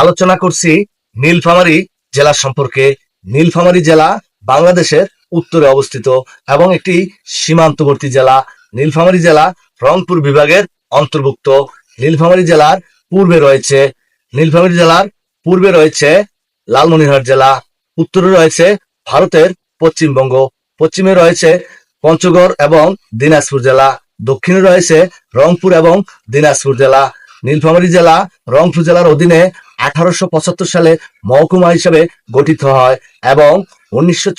আলোচনা করছি নীলফামারী জেলা সম্পর্কে। নীলফামারী জেলা বাংলাদেশের উত্তরে অবস্থিত এবং একটি সীমান্তবর্তী জেলা। নীলফামারী জেলা রংপুর বিভাগের অন্তর্ভুক্ত। নীলফামারী জেলার পূর্বে রয়েছে, নীলফামারী জেলার পূর্বে রয়েছে লালমনিরহাট জেলা। উত্তরে রয়েছে ভারতের পশ্চিমবঙ্গ। পশ্চিমে রয়েছে পঞ্চগড় এবং দিনাজপুর জেলা। দক্ষিণে রয়েছে রংপুর এবং দিনাজপুর জেলা। নীলফামারী জেলা, রংপুর জেলার অধীনে আঠারোশো পঁচাত্তর সালে মহকুমা হিসেবে গঠিত হয় এবং উনিশশো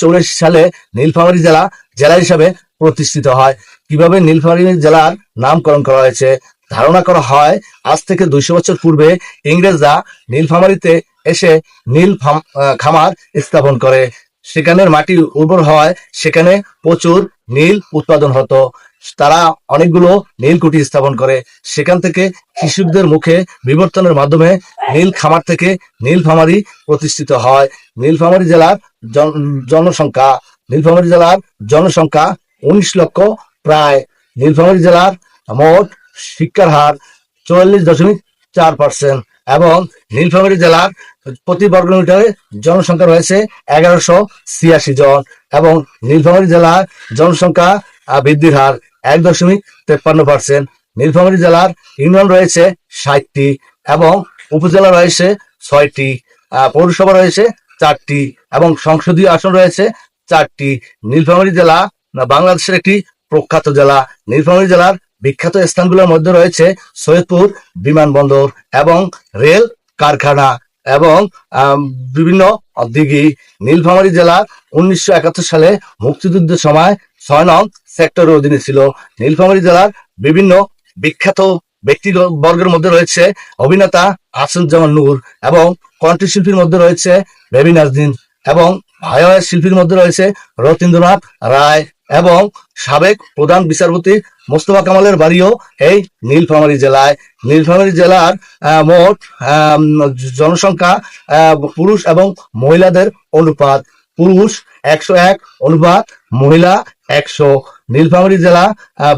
সালে নীলফামারী জেলা জেলা হিসাবে প্রতিষ্ঠিত হয়। কীভাবে নীলফামারী জেলার নামকরণ করা হয়েছে? ধারণা করা হয়, আজ থেকে দুইশো বছর পূর্বে ইংরেজরা নীলফামারীতে এসে নীল খামার স্থাপন করে। সেখানের মাটি উর্বর হওয়ায় সেখানে প্রচুর নীল উৎপাদন হতো। তারা অনেকগুলো নীলকুঠি স্থাপন করে। সেখান থেকে কৃষকদের মুখে বিবর্তনের মাধ্যমে নীল খামার থেকে নীলফামারী প্রতিষ্ঠিত হয়। নীলফামারী জেলার জন- জনসংখ্যা নীলফামারী জেলার জনসংখ্যা উনিশ লক্ষ প্রায়। নীলফামারী জেলার মোট শিক্ষার হার চুয়াল্লিশ দশমিক চার পার্সেন্ট। এবং নীলফামারী জেলার প্রতি বর্গ মিটারে জনসংখ্যা রয়েছে এগারোশো ছিয়াশি জন এবং নীলফামারী জেলার জনসংখ্যা বৃদ্ধির হার এক দশমিক তেপ্পান্ন পার্সেন্ট নীলফামারী জেলার ইউনিয়ন রয়েছে ষাটটি এবং উপজেলা রয়েছে ছয়টি পৌরসভা রয়েছে চারটি এবং সংসদীয় আসন রয়েছে চারটি। নীলফামারী জেলা বাংলাদেশের একটি প্রখ্যাত জেলা। নীলফামারী জেলার বিখ্যাত স্থানগুলোর মধ্যে রয়েছে সৈয়দপুর বিমানবন্দর এবং রেল কারখানা এবং বিভিন্ন দিঘি। নীলফামারী জেলা উনিশশো একাত্তর সালে মুক্তিযুদ্ধের সময় ছয় নং সেক্টরের অধীনে ছিল। নীলফামারী জেলার বিভিন্ন বিখ্যাত ব্যক্তি বর্গের মধ্যে রয়েছে অভিনেতা আসুজ্জামান নূর এবং কণ্ঠশিল্পীর মধ্যে রয়েছে বেবি নাজদিন এবং ভাইয়ের শিল্পীর মধ্যে রয়েছে রতীন্দ্রনাথ রায়। এবং সাবেক প্রধান বিচারপতি মোস্তফা কামালের বাড়িও এই নীলফামারী জেলায়। নীলফামারী জেলার মোট জনসংখ্যা পুরুষ এবং মহিলাদের অনুপাত। পুরুষ একশো এক, অনুপাত। মহিলা একশো। নীলফামারী জেলা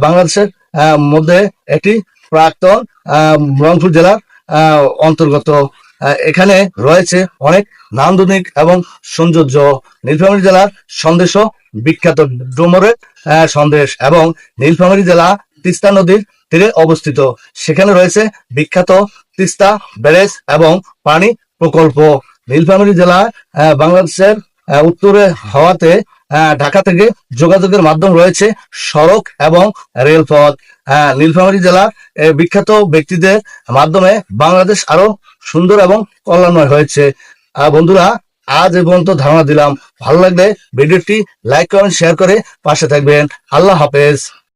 বাংলাদেশের মধ্যে একটি প্রাক্তন রংপুর জেলার অন্তর্গত। এখানে রয়েছে অনেক নান্দনিক এবং সৌন্দর্য। নীলফামারী জেলার সন্দেশ বিখ্যাত ডোমরের সন্দেশ এবং নীলফামারী জেলা তিস্তা নদীর তীরে অবস্থিত। সেখানে রয়েছে বিখ্যাত তিস্তা ব্যারেজ এবং পানি প্রকল্প। নীলফামারী জেলা বাংলাদেশের উত্তরে হওয়াতে ঢাকা থেকে যোগাযোগের মাধ্যম রয়েছে সড়ক এবং রেলপথ। আহ, নীলফামারী জেলার বিখ্যাত ব্যক্তিদের মাধ্যমে বাংলাদেশ আরও সুন্দর এবং কল্যাণময় হয়েছে। বন্ধুরা আজ এ পর্যন্ত ধারণা দিলাম। ভালো লাগলে ভিডিওটি লাইক কমেন্ট শেয়ার করে পাশে থাকবেন। আল্লাহ হাফেজ।